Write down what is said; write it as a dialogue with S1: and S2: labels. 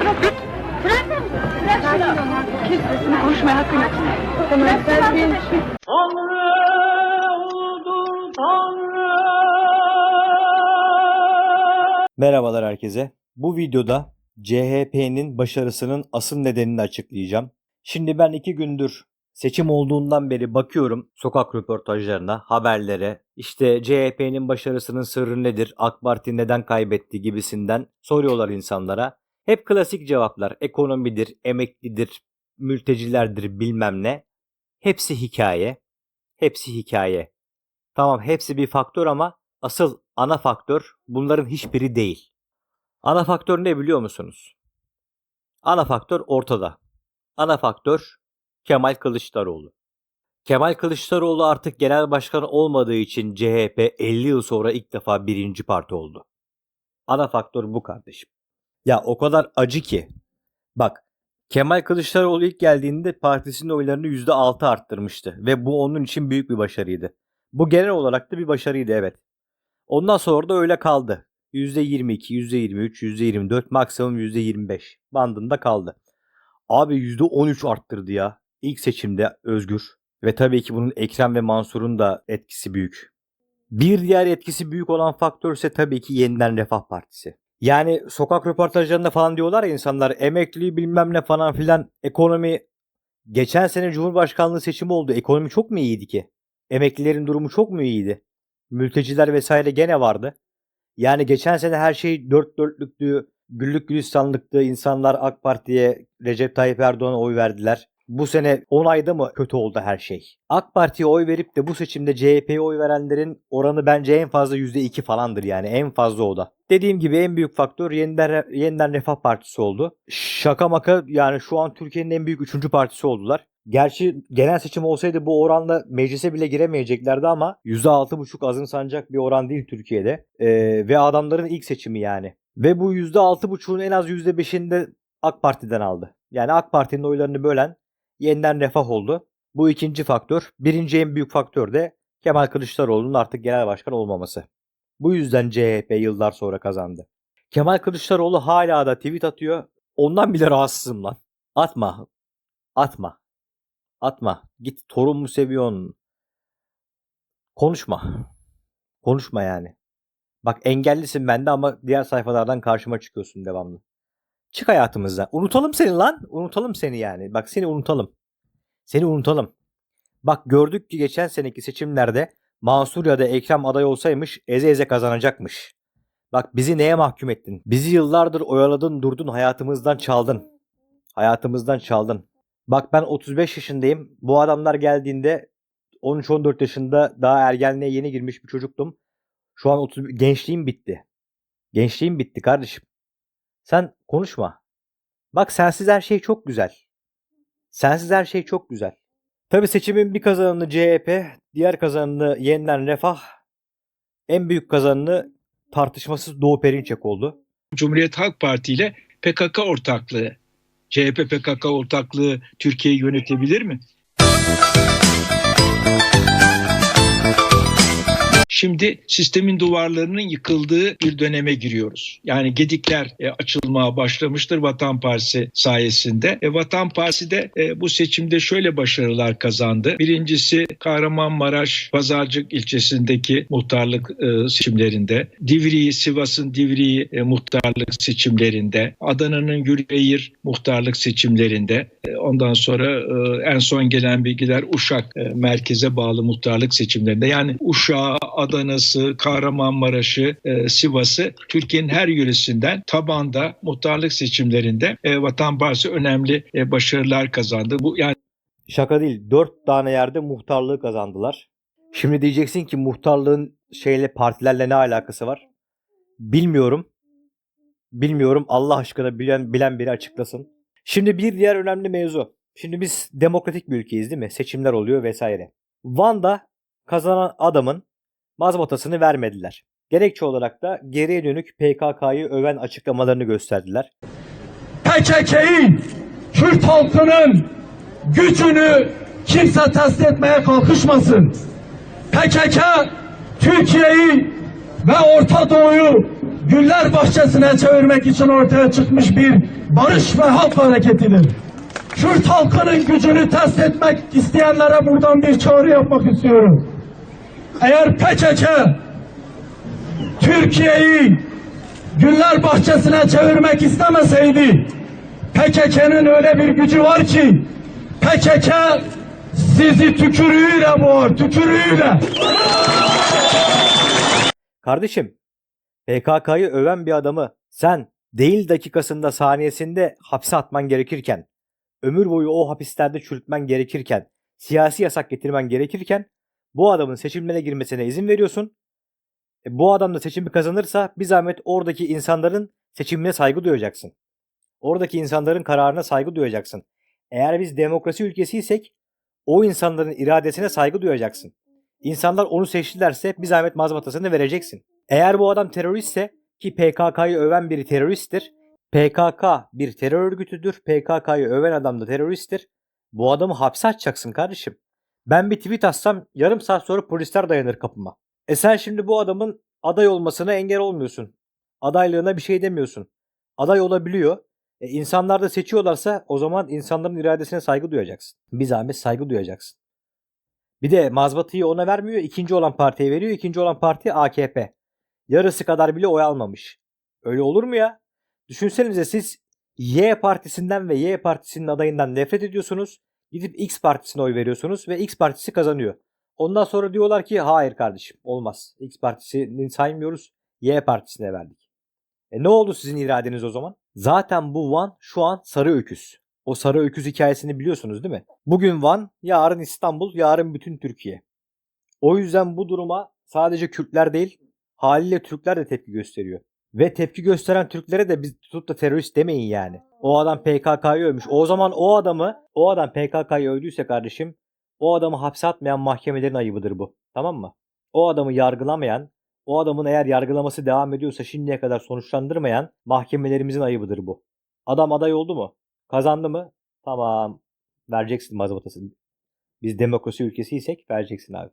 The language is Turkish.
S1: Bırak. Bırak. Bırak şunu. Kes sesini konuşmaya hakkın yok. Tamam sen bir...
S2: Merhabalar herkese. Bu videoda CHP'nin başarısının asıl nedenini açıklayacağım. Şimdi ben iki gündür seçim olduğundan beri bakıyorum sokak röportajlarına, haberlere. İşte CHP'nin başarısının sırrı nedir, AK Parti neden kaybetti gibisinden soruyorlar insanlara. Hep klasik cevaplar. Ekonomidir, emeklidir, mültecilerdir bilmem ne. Hepsi hikaye. Hepsi hikaye. Tamam hepsi bir faktör ama asıl ana faktör bunların hiçbiri değil. Ana faktör ne biliyor musunuz? Ana faktör ortada. Ana faktör Kemal Kılıçdaroğlu. Kemal Kılıçdaroğlu artık genel başkan olmadığı için CHP 50 yıl sonra ilk defa birinci parti oldu. Ana faktör bu kardeşim. Ya o kadar acı ki. Bak Kemal Kılıçdaroğlu ilk geldiğinde partisinin oylarını %6 arttırmıştı ve bu onun için büyük bir başarıydı. Bu genel olarak da bir başarıydı evet. Ondan sonra da öyle kaldı. %22, %23, %24, maksimum %25 bandında kaldı. Abi %13 arttırdı ya. İlk seçimde Özgür. Ve tabii ki bunun Ekrem ve Mansur'un da etkisi büyük. Bir diğer etkisi büyük olan faktör ise tabii ki yeniden Refah Partisi. Yani sokak röportajlarında falan diyorlar ya insanlar emekli bilmem ne falan filan ekonomi geçen sene Cumhurbaşkanlığı seçimi oldu. Ekonomi çok mu iyiydi ki? Emeklilerin durumu çok mu iyiydi? Mülteciler vesaire gene vardı. Yani geçen sene her şey dört dörtlüktü, güllük gülistanlıktı. İnsanlar AK Parti'ye, Recep Tayyip Erdoğan'a oy verdiler. Bu sene 10 ayda mı kötü oldu her şey? AK Parti'ye oy verip de bu seçimde CHP'ye oy verenlerin oranı bence en fazla %2 falandır yani en fazla o da. Dediğim gibi en büyük faktör yeniden, yeniden Refah Partisi oldu. Şaka maka yani şu an Türkiye'nin en büyük üçüncü partisi oldular. Gerçi genel seçim olsaydı bu oranla meclise bile giremeyeceklerdi ama %6,5 azımsanacak bir oran değil Türkiye'de. Ee, ve adamların ilk seçimi yani. Ve bu %6,5'un en az %5'ini de AK Parti'den aldı. Yani AK Parti'nin oylarını bölen yeniden refah oldu. Bu ikinci faktör. Birinci en büyük faktör de Kemal Kılıçdaroğlu'nun artık genel başkan olmaması. Bu yüzden CHP yıllar sonra kazandı. Kemal Kılıçdaroğlu hala da tweet atıyor. Ondan bile rahatsızım lan. Atma. Atma. Atma. Git torun mu seviyorsun? Konuşma. Konuşma yani. Bak engellisin bende ama diğer sayfalardan karşıma çıkıyorsun devamlı. Çık hayatımızdan. Unutalım seni lan. Unutalım seni yani. Bak seni unutalım. Seni unutalım. Bak gördük ki geçen seneki seçimlerde Mansur ya da Ekrem aday olsaymış eze eze kazanacakmış. Bak bizi neye mahkum ettin? Bizi yıllardır oyaladın durdun hayatımızdan çaldın. Hayatımızdan çaldın. Bak ben 35 yaşındayım. Bu adamlar geldiğinde 13-14 yaşında daha ergenliğe yeni girmiş bir çocuktum. Şu an 30, gençliğim bitti. Gençliğim bitti kardeşim. Sen konuşma. Bak sensiz her şey çok güzel. Sensiz her şey çok güzel. Tabi seçimin bir kazananı CHP, diğer kazananı yeniden Refah, en büyük kazananı tartışmasız Doğu Perinçek oldu.
S3: Cumhuriyet Halk Parti ile PKK ortaklığı. CHP PKK ortaklığı Türkiye'yi yönetebilir mi? Şimdi sistemin duvarlarının yıkıldığı bir döneme giriyoruz. Yani gedikler e, açılmaya başlamıştır Vatan Partisi sayesinde. E, Vatan Partisi de e, bu seçimde şöyle başarılar kazandı. Birincisi Kahramanmaraş Pazarcık ilçesindeki muhtarlık e, seçimlerinde, Divriği, Sivas'ın Divriği e, muhtarlık seçimlerinde, Adana'nın Yüreğir muhtarlık seçimlerinde, e, ondan sonra e, en son gelen bilgiler Uşak e, merkeze bağlı muhtarlık seçimlerinde. Yani Uşak'a, Adana'sı, Kahramanmaraş'ı, e, Sivas'ı Türkiye'nin her yöresinden tabanda muhtarlık seçimlerinde e, Vatan Partisi önemli e, başarılar kazandı. Bu yani
S2: Şaka değil. Dört tane yerde muhtarlığı kazandılar. Şimdi diyeceksin ki muhtarlığın şeyle partilerle ne alakası var? Bilmiyorum. Bilmiyorum. Allah aşkına bilen, bilen biri açıklasın. Şimdi bir diğer önemli mevzu. Şimdi biz demokratik bir ülkeyiz değil mi? Seçimler oluyor vesaire. Van'da kazanan adamın mazbatasını vermediler. Gerekçe olarak da geriye dönük PKK'yı öven açıklamalarını gösterdiler.
S4: PKK'in Kürt halkının gücünü kimse test etmeye kalkışmasın. PKK Türkiye'yi ve Orta Doğu'yu güller bahçesine çevirmek için ortaya çıkmış bir barış ve halk hareketidir. Kürt halkının gücünü test etmek isteyenlere buradan bir çağrı yapmak istiyorum. Eğer PKK Türkiye'yi güller bahçesine çevirmek istemeseydi PKK'nın öyle bir gücü var ki PKK sizi tükürüğüyle boğar, tükürüğüyle.
S2: Kardeşim, PKK'yı öven bir adamı sen değil dakikasında saniyesinde hapse atman gerekirken, ömür boyu o hapislerde çürütmen gerekirken, siyasi yasak getirmen gerekirken bu adamın seçimlere girmesine izin veriyorsun. E, bu adam da seçimi kazanırsa bir zahmet oradaki insanların seçimine saygı duyacaksın. Oradaki insanların kararına saygı duyacaksın. Eğer biz demokrasi ülkesiysek o insanların iradesine saygı duyacaksın. İnsanlar onu seçtilerse bir zahmet mazbatasını vereceksin. Eğer bu adam teröristse ki PKK'yı öven biri teröristtir. PKK bir terör örgütüdür. PKK'yı öven adam da teröristtir. Bu adamı hapse atacaksın kardeşim. Ben bir tweet atsam yarım saat sonra polisler dayanır kapıma. E sen şimdi bu adamın aday olmasına engel olmuyorsun. Adaylığına bir şey demiyorsun. Aday olabiliyor. E insanlar da seçiyorlarsa o zaman insanların iradesine saygı duyacaksın. Bir zahmet saygı duyacaksın. Bir de mazbatayı ona vermiyor. ikinci olan partiye veriyor. İkinci olan parti AKP. Yarısı kadar bile oy almamış. Öyle olur mu ya? Düşünsenize siz Y partisinden ve Y partisinin adayından nefret ediyorsunuz. Gidip X partisine oy veriyorsunuz ve X partisi kazanıyor. Ondan sonra diyorlar ki hayır kardeşim olmaz. X partisini saymıyoruz. Y partisine verdik. E ne oldu sizin iradeniz o zaman? Zaten bu Van şu an sarı öküz. O sarı öküz hikayesini biliyorsunuz değil mi? Bugün Van, yarın İstanbul, yarın bütün Türkiye. O yüzden bu duruma sadece Kürtler değil, haliyle Türkler de tepki gösteriyor. Ve tepki gösteren Türklere de biz tutup da terörist demeyin yani. O adam PKK'yı övmüş. O zaman o adamı, o adam PKK'yı övdüyse kardeşim, o adamı hapse atmayan mahkemelerin ayıbıdır bu. Tamam mı? O adamı yargılamayan, o adamın eğer yargılaması devam ediyorsa şimdiye kadar sonuçlandırmayan mahkemelerimizin ayıbıdır bu. Adam aday oldu mu? Kazandı mı? Tamam. Vereceksin mazbatasını. Biz demokrasi ülkesiysek vereceksin abi.